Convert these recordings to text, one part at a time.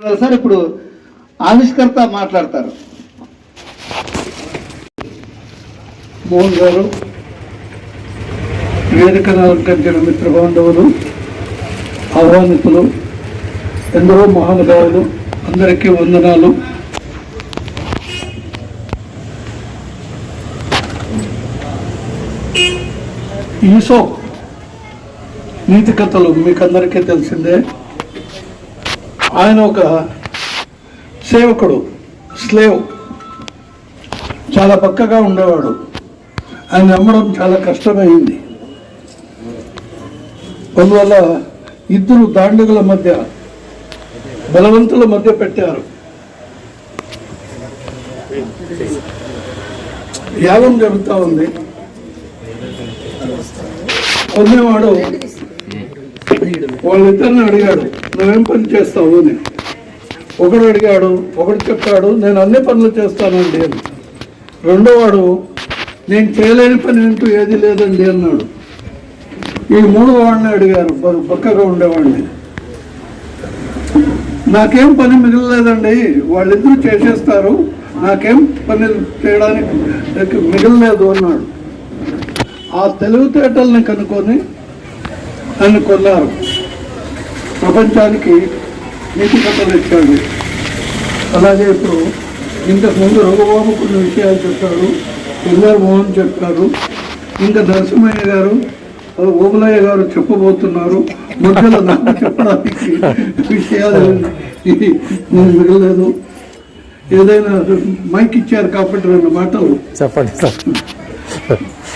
Sir ఇప్పుడు ఆవిష్కర్త మాట్లాడతారు. మోహన్ గారు వేదిక అలంకరించిన మిత్ర బాంధవులు ఆహ్వానితులు ఎందరో మహానుభావులు అందరికీ వందనాలు. ఈసో నీతి కథలు మీకు అందరికీ తెలిసిందే. ఆయన ఒక సేవకుడు స్లేవ్. చాలా పక్కగా ఉండేవాడు. ఆయన నమ్మడం చాలా కష్టమైంది. అందువల్ల ఇద్దరు దాండుగుల మధ్య బలవంతుల మధ్య పెట్టారు. యాగం జరుగుతూ ఉంది. పొందేవాడు వాళ్ళిద్దరిని అడిగాడు. నువ్వేం పని చేస్తావు అని. ఒకడు అడిగాడు ఒకడు చెప్పాడు నేను అన్ని పనులు చేస్తానండి అని రెండోవాడు నేను చేయలేని పని అంటూ ఏది లేదండి అన్నాడు. ఈ మూడో వాడిని అడిగారు పక్కగా ఉండేవాడిని. నాకేం పని మిగలలేదండి వాళ్ళిద్దరూ చేసేస్తారు నాకేం పని చేయడానికి మిగలలేదు అన్నాడు. ఆ తెలివితేటల్ని కనుక్కొని నన్ను కొన్నారు. ప్రపంచానికి నీతి కథలు ఇచ్చాడు. అలాగే ఇప్పుడు ఇంతకు ముందు రఘుబాబు కొన్ని విషయాలు చెప్పారు ఎల్ఆర్ మోహన్ చెప్పారు ఇంకా నరసింహయ్య గారు ఓబులయ్య గారు చెప్పబోతున్నారు. మధ్యలో నాకు చెప్పడానికి విషయాలు మిగలేదు ఏదైనా మైక్ ఇచ్చారు కాబట్టి రెండు మాటలు. చెప్పండి సార్.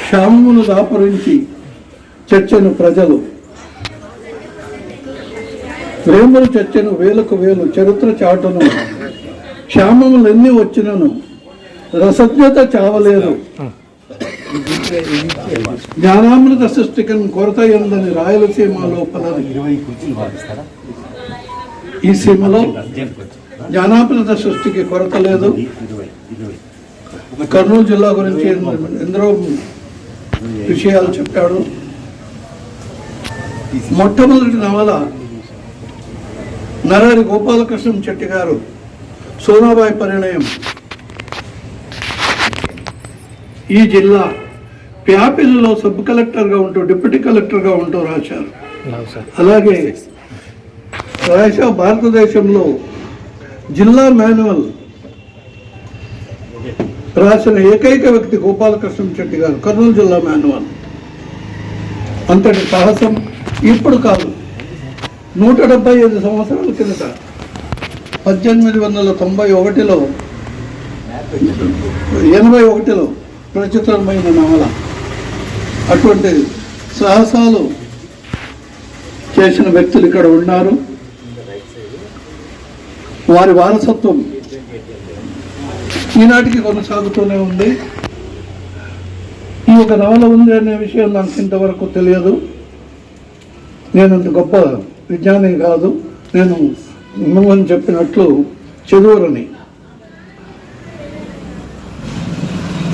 శ్యామమును దాపరించి చర్చను ప్రజలు ప్రేమలు చర్చను వేలకు వేలు చరిత్ర చాటును క్షామములు ఎన్ని వచ్చినను రసజ్ఞత చావలేదు. జ్ఞానామృత సృష్టికన్ కొరత ఎందని రాయలసీమ లోపల ఈ సీమలో జ్ఞానామృత సృష్టికి కొరత లేదు. కర్నూలు జిల్లా గురించి ఎందరో విషయాలు చెప్పాడు. మొట్టమొదటి నవల నరహరి గోపాలకృష్ణం చెట్టి గారు. సోనాబాయి పరిణయం. ఈ జిల్లా ప్యాపిల్లో సబ్ కలెక్టర్గా ఉంటూ డిప్యూటీ కలెక్టర్గా ఉంటూ రాశారు. అలాగే రాశా భారతదేశంలో జిల్లా మాన్యువల్ రాసిన ఏకైక వ్యక్తి గోపాలకృష్ణం చెట్టి గారు కర్నూలు జిల్లా మాన్యువల్. అంతటి సాహసం ఇప్పుడు కాదు. నూట డెబ్బై ఐదు సంవత్సరాల కిందట పద్దెనిమిది వందల తొంభై ఒకటిలో ఎనభై ఒకటిలో ప్రచురమైన నవల అటువంటి సాహసాలు చేసిన వ్యక్తులు ఇక్కడ ఉన్నారు. వారి వారసత్వం ఈనాటికి కొనసాగుతూనే ఉంది. ఈ ఒక నవల ఉంది అనే విషయం నాకు ఇంతవరకు తెలియదు. నేను అంత గొప్ప విజ్ఞానే కాదు నేను మిమ్మల్ని చెప్పినట్లు చదువురని.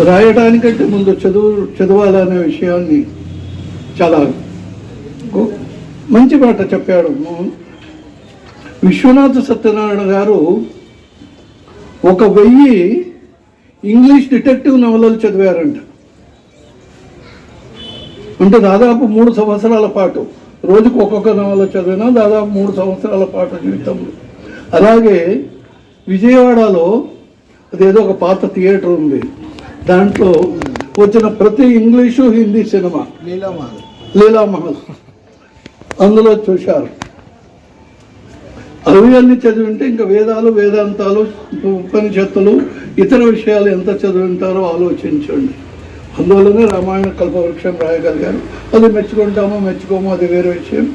రాయడానికంటే ముందు చదువు చదవాలనే విషయాన్ని చాలా మంచి మాట చెప్పాడు విశ్వనాథ సత్యనారాయణ గారు ఒక వెయ్యి ఇంగ్లీష్ డిటెక్టివ్ నవలలు చదివారంట. అంటే దాదాపు మూడు సంవత్సరాల పాటు. రోజుకు ఒక్కొక్క నవల చదివినా దాదాపు మూడు సంవత్సరాల పాటు జీవితంలో. అలాగే విజయవాడలో అదేదో ఒక పాత థియేటర్ ఉంది. దాంట్లో వచ్చిన ప్రతి ఇంగ్లీషు హిందీ సినిమా. లీలామహల్. అందులో చూశారు. అవి అన్ని చదివింటే ఇంకా వేదాలు వేదాంతాలు ఉపనిషత్తులు ఇతర విషయాలు ఎంత చదివింటారో ఆలోచించండి. అందువల్లనే రామాయణ కల్పవృక్షం రాయగలిగారు. అది మెచ్చుకుంటామో మెచ్చుకోమో అది వేరే విషయం.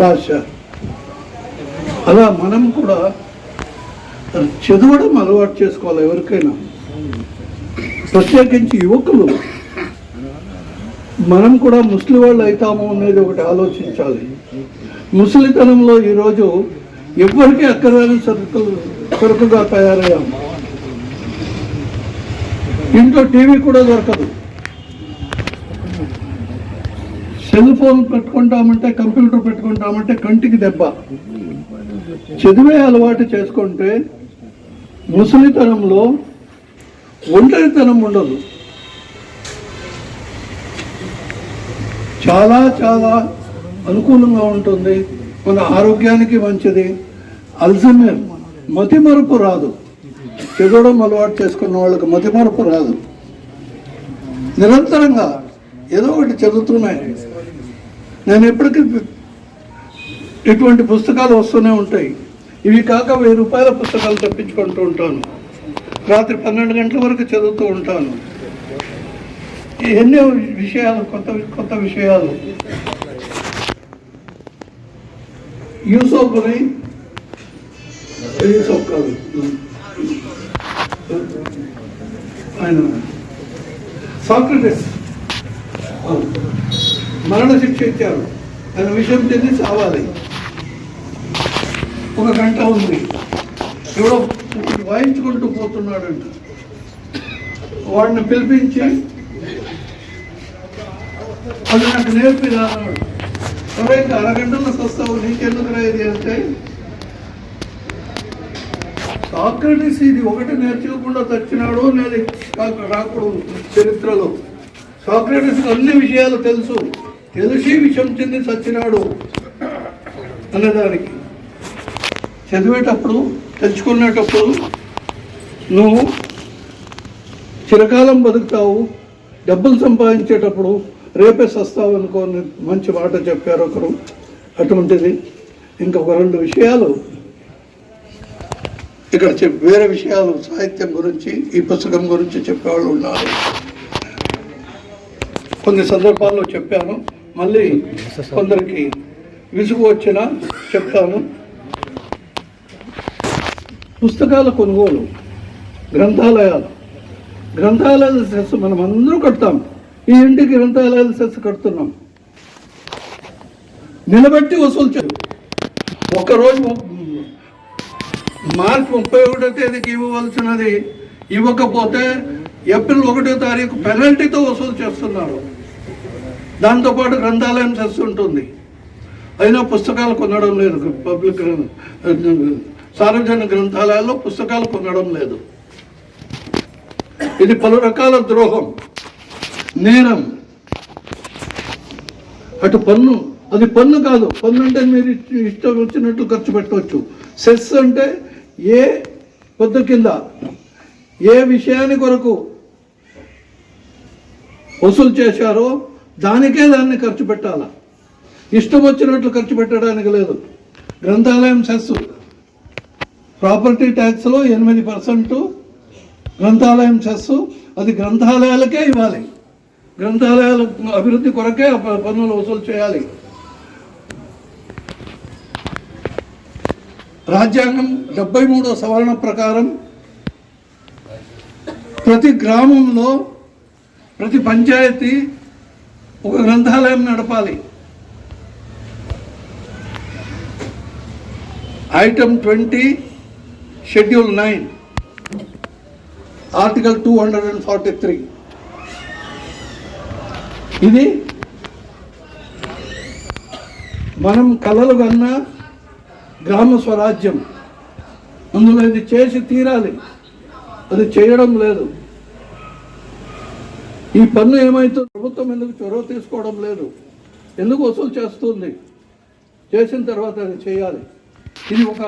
రాశారు అలా మనం కూడా చదవడం అలవాటు చేసుకోవాలి ఎవరికైనా. ప్రత్యేకించి యువకులు. మనం కూడా ముసలి వాళ్ళు అవుతాము అనేది ఒకటి ఆలోచించాలి. ముసలితనంలో ఈరోజు ఎవ్వరికీ అక్కరాని సరుకులు సరుకుగా తయారయ్యాము. ఇంట్లో టీవీ కూడా దొరకదు. సెల్ ఫోన్ పెట్టుకుంటామంటే కంప్యూటర్ పెట్టుకుంటామంటే కంటికి దెబ్బ. చదివే అలవాటు చేసుకుంటే ముసలితనంలో ఒంటరితనం ఉండదు. చాలా చాలా అనుకూలంగా ఉంటుంది. మన ఆరోగ్యానికి మంచిది. అల్జమేర్ మతిమరుపు రాదు. చదవడం అలవాటు చేసుకున్న వాళ్ళకి మతిమరుపు రాదు. నిరంతరంగా ఏదో ఒకటి చదువుతున్నాయి నేను ఎప్పటికీ ఇటువంటి పుస్తకాలు వస్తూనే ఉంటాయి. ఇవి కాక వెయ్యి రూపాయల పుస్తకాలు తెప్పించుకుంటూ ఉంటాను. రాత్రి పన్నెండు గంటల వరకు చదువుతూ ఉంటాను. ఎన్నో విషయాలు కొత్త కొత్త విషయాలు. యూసోఫ్ని యూసోఫ్ కాదు. ఆయన సాక్రటిస్. మరణ శిక్ష ఇచ్చారు. ఆయన విషయం తెలిసి చావాలి. ఒక గంట ఉంది. ఎవడో వాయించుకుంటూ పోతున్నాడంట. వాడిని పిలిపించి అది నాకు నేర్పిరా అన్నాడు. ఎవరైతే అరగంటలో వస్తావు. నీకెందుకు ఇది అంటే సాక్రటిస్ ఇది ఒకటి నేర్చుకోకుండా తచ్చినాడు అనేది కాక- రాకూడదు. చరిత్రలో. సాక్రటీస్ అన్ని విషయాలు తెలుసు. తెలిసి విషయం చెంది చచ్చినాడు అనేదానికి చదివేటప్పుడు తెచ్చుకునేటప్పుడు నువ్వు చిరకాలం బతుకుతావు. డబ్బులు సంపాదించేటప్పుడు రేపే సస్తావు అనుకోని మంచి మాట చెప్పారు ఒకరు. అటువంటిది. ఇంకొక రెండు విషయాలు ఇక్కడ వేరే విషయాలు సాహిత్యం గురించి ఈ పుస్తకం గురించి చెప్పేవాళ్ళు ఉన్నారు. కొన్ని సందర్భాల్లో చెప్పాను. మళ్ళీ కొందరికి విసుగు వచ్చినా చెప్తాను. పుస్తకాల కొనుగోలు గ్రంథాలయాలు. గ్రంథాలయాల సెస్ మనం అందరూ కడతాం. ఈ ఇంటికి గ్రంథాలయాల సెస్ కడుతున్నాం. నిలబెట్టి వసూలు చే ఒకరోజు మార్చి ముప్పై ఒకటో తేదీకి ఇవ్వవలసినది ఇవ్వకపోతే ఏప్రిల్ ఒకటో తారీఖు పెనాల్టీతో వసూలు చేస్తున్నారు. దాంతోపాటు గ్రంథాలయం సెస్ ఉంటుంది. అయినా పుస్తకాలు కొనడం లేదు. పబ్లిక్ సార్వజనిక గ్రంథాలయాల్లో పుస్తకాలు కొనడం లేదు. ఇది పలు రకాల ద్రోహం. నేరం. అటు పన్ను. అది పన్ను కాదు. పన్ను అంటే మీరు ఇష్టం వచ్చినట్టు ఖర్చు పెట్టవచ్చు. సెస్ అంటే ఏ పొద్దు కింద ఏ విషయాన్ని కొరకు వసూలు చేశారో దానికే దాన్ని ఖర్చు పెట్టాలా? ఇష్టం వచ్చినట్లు ఖర్చు పెట్టడానికి లేదు. గ్రంథాలయం సెస్. ప్రాపర్టీ ట్యాక్స్లో ఎనిమిది పర్సెంట్ గ్రంథాలయం సెస్. అది గ్రంథాలయాలకే ఇవ్వాలి. గ్రంథాలయాల అభివృద్ధి కొరకే ప- పన్నులు వసూలు చేయాలి. రాజ్యాంగం డెబ్బై మూడో సవరణ ప్రకారం ప్రతి గ్రామంలో ప్రతి పంచాయతీ ఒక గ్రంథాలయం నడపాలి. Item twenty schedule nine article two hundred and forty three ఇది మనం కలలు కన్నా గ్రామ స్వరాజ్యం. అందులో ఇది చేసి తీరాలి. అది చేయడం లేదు. ఈ పన్ను ఏమైతే ప్రభుత్వం ఎందుకు చొరవ తీసుకోవడం లేదు? ఎందుకు వసూలు చేస్తుంది? చేసిన తర్వాత అది చేయాలి. ఇది ఒక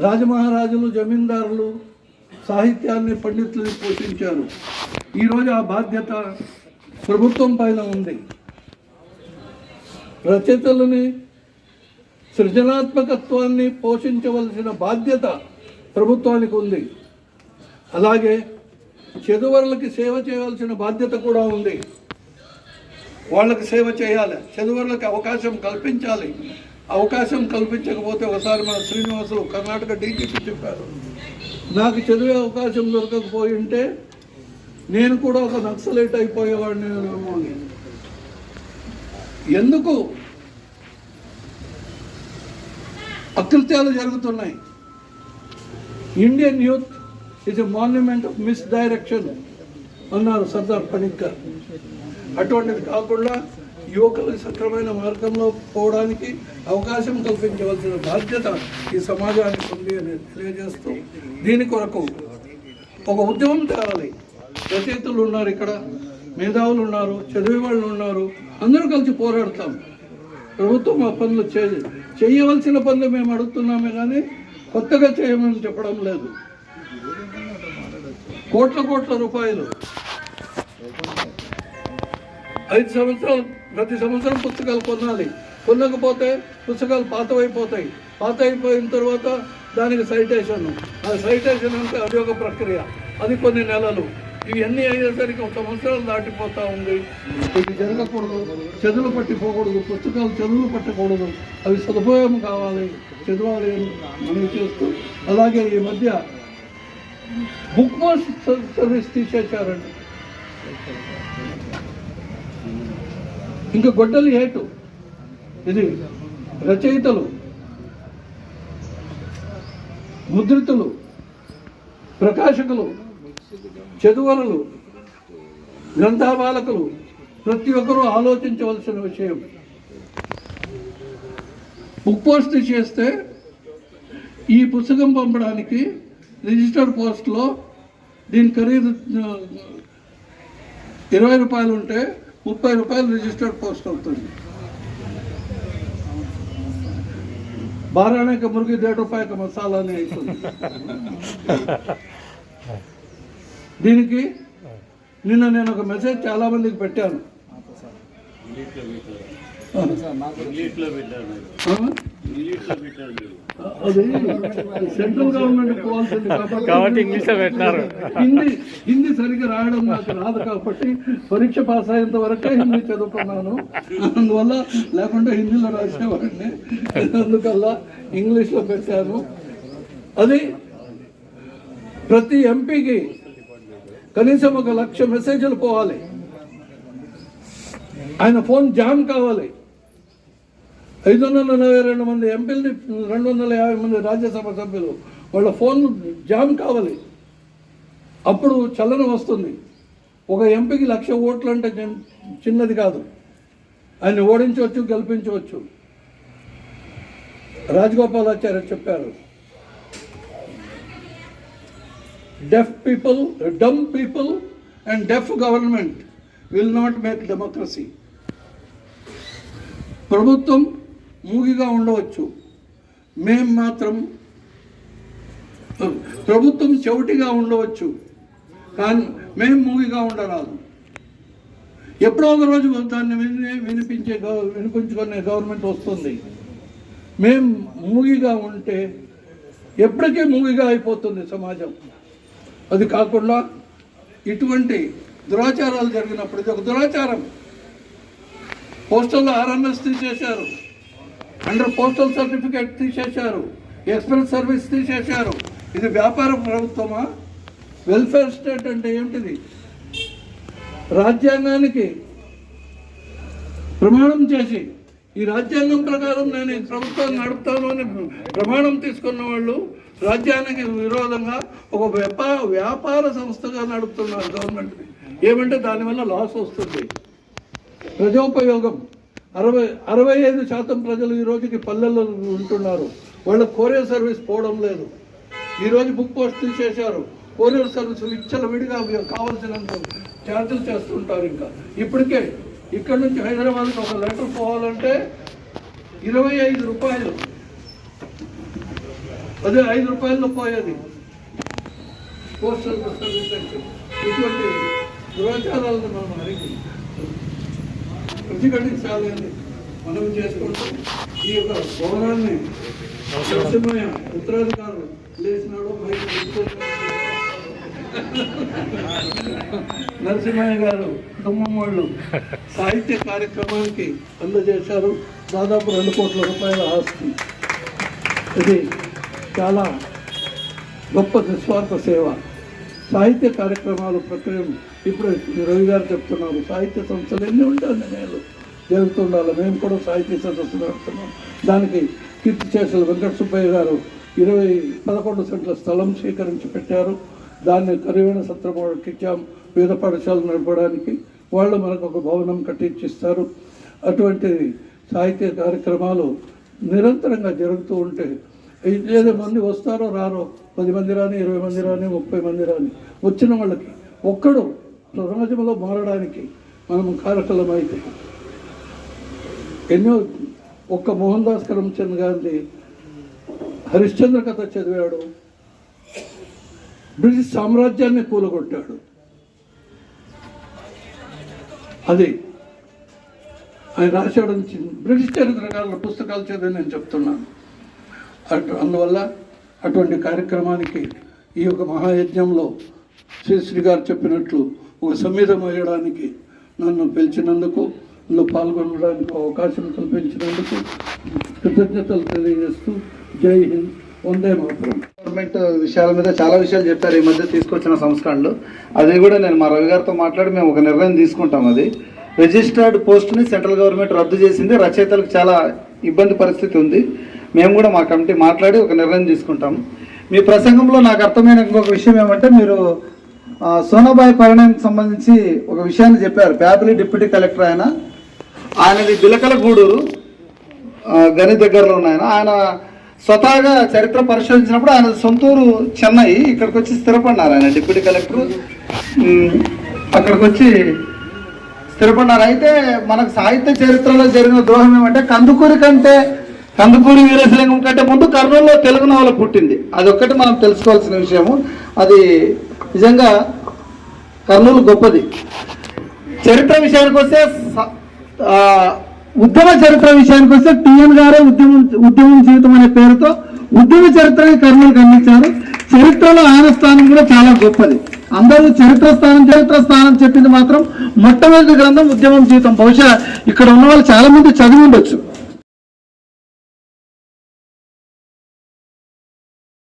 రాజమహారాజులు జమీందారులు సాహిత్యాన్ని పండితులు పోషించారు. ఈరోజు ఆ బాధ్యత ప్రభుత్వం పైన ఉంది. రచయితలని సృజనాత్మకత్వాన్ని పోషించవలసిన బాధ్యత ప్రభుత్వానికి ఉంది. అలాగే చదువరులకి సేవ చేయవలసిన బాధ్యత కూడా ఉంది. వాళ్ళకి సేవ చేయాలి. చదువరులకు అవకాశం కల్పించాలి. అవకాశం కల్పించకపోతే ఒకసారి మన శ్రీనివాసులు కర్ణాటక డీజీపీ చెప్పారు. నాకు చదివే అవకాశం దొరకకపోయి ఉంటే నేను కూడా ఒక నక్సలైట్ అయిపోయేవాడిని ఎందుకు? అకృత్యాలు జరుగుతున్నాయి. Indian youth is a monument of misdirection అన్నారు సర్దార్ పనిక్కర్ అటువంటిది కాకుండా యువకులకు సక్రమైన మార్గంలో పోవడానికి అవకాశం కల్పించవలసిన బాధ్యత ఈ సమాజానికి ఉంది అని తెలియజేస్తూ దీని కొరకు ఒక ఉద్యమం తేవాలి. రచయితలు ఉన్నారు ఇక్కడ మేధావులు ఉన్నారు చదివే వాళ్ళు ఉన్నారు అందరూ కలిసి పోరాడతాం. ప్రభుత్వం ఆ పనులు చే చేయవలసిన పనులు మేము అడుగుతున్నామే కానీ కొత్తగా చేయమని చెప్పడం లేదు. కోట్ల కోట్ల రూపాయలు. ఐదు సంవత్సరాలు ప్రతి సంవత్సరం పుస్తకాలు కొనాలి. కొనకపోతే పుస్తకాలు పాతవైపోతాయి. పాత అయిపోయిన తర్వాత దానికి సైటేషన్. ఆ సైటేషన్ అంటే అది ఒక ప్రక్రియ. అది కొన్ని నెలలు. ఇవన్నీ అయ్యేసరికి ఒక సంవత్సరాలు దాటిపోతూ ఉంది. ఇది జరగకూడదు. చదువులు పట్టిపోకూడదు. పుస్తకాలు చదువులు పట్టకూడదు. అవి సదుపాయం కావాలి. చదవాలి అని మనం చేస్తూ అలాగే ఈ మధ్య బుక్ పోస్ట్ సర్వీస్ తీసేశారండి. ఇంకా గొడ్డలి హేటు. ఇది రచయితలు ముద్రితులు ప్రకాశకులు చదువరులు గ్రంథాపాలకులు ప్రతి ఒక్కరూ ఆలోచించవలసిన విషయం. బుక్ పోస్ట్ చేస్తే ఈ పుస్తకం పంపడానికి రిజిస్టర్డ్ పోస్ట్లో దీని ఖరీదు ఇరవై రూపాయలు ఉంటే ముప్పై రూపాయలు రిజిస్టర్డ్ పోస్ట్ అవుతుంది. బారాణక మురిగి దేడు రూపాయల మసాలా అని అవుతుంది. దీనికి నిన్న నేను ఒక మెసేజ్ చాలా మందికి పెట్టాను? అది సెంట్రల్ గవర్నమెంట్ పోవాల్సింది కాబట్టి ఇంగ్లీష్లో పెట్టినారు. హిందీ హిందీ సరిగ్గా రాయడం నాకు రాదు కాబట్టి పరీక్ష పాస్ అయ్యేంత వరకే హిందీ చదువుకున్నాను అందువల్ల లేకుంటే హిందీలో రాసేవాడిని అందుకల్లా ఇంగ్లీష్లో పెట్టాను అది ప్రతి ఎంపీకి కనీసం ఒక లక్ష మెసేజ్లు పోవాలి. ఆయన ఫోన్ జామ్ కావాలి. ఐదు వందల నలభై రెండు మంది ఎంపీలని రెండు వందల యాభై మంది రాజ్యసభ సభ్యులు వాళ్ళ ఫోన్ జామ్ కావాలి. అప్పుడు చలనం వస్తుంది. ఒక ఎంపీకి లక్ష ఓట్లు అంటే చిన్నది కాదు. ఆయన ఓడించవచ్చు గెలిపించవచ్చు. రాజగోపాలాచార్య చెప్పారు deaf people dumb people and deaf government will not make democracy ప్రభుత్వం మూగిగా ఉండవచ్చు. మేం మాత్రం ప్రభుత్వం చెవిటిగా ఉండవచ్చు. కానీ మేం మూగిగా ఉండరాదు. ఎప్పుడో ఒక రోజు దాన్ని విని వినిపించే గవ- వినిపించుకునే గవర్నమెంట్ వస్తుంది. మేం మూగిగా ఉంటే ఎప్పటికీ మూగిగా అయిపోతుంది సమాజం. అది కాకుండా ఇటువంటి దురాచారాలు జరిగినప్పుడు ఇది ఒక దురాచారం. పోస్టల్లో ఆర్ఎంఎస్ తీసేశారు. అండర్ పోస్టల్ సర్టిఫికేట్ తీసేశారు. ఎక్స్ప్రెస్ సర్వీస్ తీసేశారు. ఇది వ్యాపార ప్రభుత్వమా? వెల్ఫేర్ స్టేట్ అంటే ఏమిటిది? రాజ్యాంగానికి ప్రమాణం చేసి ఈ రాజ్యాంగం ప్రకారం నేను ప్రభుత్వాన్ని నడుపుతాను అని ప్రమాణం తీసుకున్న వాళ్ళు రాజ్యానికి విరోధంగా ఒక వ్యాపార వ్యాపార సంస్థగా నడుపుతున్నారు గవర్నమెంట్ని ఏమంటే దానివల్ల లాస్ వస్తుంది. ప్రజోపయోగం. అరవై అరవై ఐదు శాతం ప్రజలు ఈ రోజుకి పల్లెల్లో ఉంటున్నారు. వాళ్ళ కొరియర్ సర్వీస్ పోవడం లేదు. ఈరోజు బుక్ పోస్ట్ తీసేశారు. కొరియర్ సర్వీస్ ఇచ్చల విడిగా కావాల్సినంత ఛార్జీలు చేస్తుంటారు ఇంకా. ఇప్పటికే ఇక్కడ నుంచి హైదరాబాద్కి ఒక లెటర్ పోవాలంటే ఇరవై ఐదు రూపాయలు. అదే ఐదు రూపాయల్లో పోయేది. పోస్టల్ ఇటువంటి దురాచారాలను మనం అడిగి ప్రతిఘటించాలి అని మనం చేసుకుంటూ ఈ యొక్క భవనాన్ని నరసింహయ్య ఉత్తరాధికారులు లేచినాడు నరసింహయ్య గారు కుటుంబం వాళ్ళు సాహిత్య కార్యక్రమానికి అందజేశారు. దాదాపు రెండు కోట్ల రూపాయల ఆస్తి. ఇది చాలా గొప్ప నిస్వార్థ సేవ సాహిత్య కార్యక్రమాలు ప్రక్రియ. ఇప్పుడు రవి గారు చెప్తున్నారు సాహిత్య సంస్థలు ఎన్ని ఉండాలి నేను జరుగుతుండాలి. మేము కూడా సాహిత్య సదస్సు నడుపుతున్నాం. దానికి కీర్తి చేసిన వెంకట సుబ్బయ్య గారు ఇరవై పదకొండు సెంట్ల స్థలం స్వీకరించి పెట్టారు. దాన్ని కరివేణ సత్రం ఇచ్చాం వివిధ పాఠశాలలు నడపడానికి వాళ్ళు మనకు ఒక భవనం కట్టించిస్తారు. అటువంటి సాహిత్య కార్యక్రమాలు నిరంతరంగా జరుగుతూ ఉంటే ఏదో మంది వస్తారో రారో పది మంది రాని ఇరవై మంది రాని ముప్పై మంది రాని వచ్చిన వాళ్ళకి ఒక్కడు సమాజంలో మారడానికి మనం కారకలమైతే ఎన్నో ఒక్క మోహన్ దాస్ కరమ్చంద్ గాంధీ హరిశ్చంద్ర కథ చదివాడు. బ్రిటిష్ సామ్రాజ్యాన్ని కూలగొట్టాడు. అది ఆయన రాశాడు బ్రిటిష్ చరిత్రకారుల పుస్తకాలు చదివి నేను చెప్తున్నాను. అటు అందువల్ల అటువంటి కార్యక్రమానికి ఈ యొక్క మహాయజ్ఞంలో శ్రీశ్రీ గారు చెప్పినట్లు ఒక సమ్మితం అయ్యడానికి నన్ను పిలిచినందుకు ఇందులో పాల్గొనడానికి అవకాశం కల్పించినందుకు కృతజ్ఞతలు తెలియజేస్తూ జై హింద్ వందే మాత్రం. గవర్నమెంట్ విషయాల మీద చాలా విషయాలు చెప్పారు ఈ మధ్య తీసుకొచ్చిన సంస్కరణలు. అది కూడా నేను మా రవి గారితో మాట్లాడి మేము ఒక నిర్ణయం తీసుకుంటాం అది. రిజిస్టర్డ్ పోస్ట్ని సెంట్రల్ గవర్నమెంట్ రద్దు చేసింది రచయితలకు చాలా ఇబ్బంది పరిస్థితి ఉంది. మేము కూడా మా కమిటీ మాట్లాడి ఒక నిర్ణయం తీసుకుంటాం. మీ ప్రసంగంలో నాకు అర్థమైన ఇంకొక విషయం ఏమంటే మీరు ఆ, సోనాబాయి పరిణయంకి సంబంధించి ఒక విషయాన్ని చెప్పారు. ప్యాపిలి డిప్యూటీ కలెక్టర్ ఆయన ఆయనది బిలకల గూడూరు గని దగ్గరలో ఉన్నాయన ఆయన. స్వతహాగా చరిత్ర పరిశోధించినప్పుడు ఆయన సొంతూరు చెన్నై ఇక్కడికి వచ్చి స్థిరపడినారు ఆయన డిప్యూటీ కలెక్టర్. అక్కడికి వచ్చి స్థిరపడినారు. అయితే మనకు సాహిత్య చరిత్రలో జరిగిన ద్రోహం ఏమంటే కందుకూరి కంటే కందుకూరి వీరేశలింగం కంటే ముందు కర్నూలులో తెలుగు నవల పుట్టింది. అది ఒక్కటి మనం తెలుసుకోవాల్సిన విషయము. అది నిజంగా కర్నూలు గొప్పది. చరిత్ర విషయానికి వస్తే ఉద్యమ చరిత్ర విషయానికి వస్తే టిఎన్ గారే ఉద్యమం ఉద్యమం జీవితం అనే పేరుతో ఉద్యమ చరిత్రని కర్నూలుకి అందించారు. చరిత్రలో ఆయన స్థానం కూడా చాలా గొప్పది. అందరూ చరిత్ర స్థానం చరిత్ర స్థానం చెప్పింది మాత్రం మొట్టమొదటి గ్రంథం ఉద్యమం జీవితం. బహుశా ఇక్కడ ఉన్న వాళ్ళు చాలా మంది చదివి ఉండొచ్చు.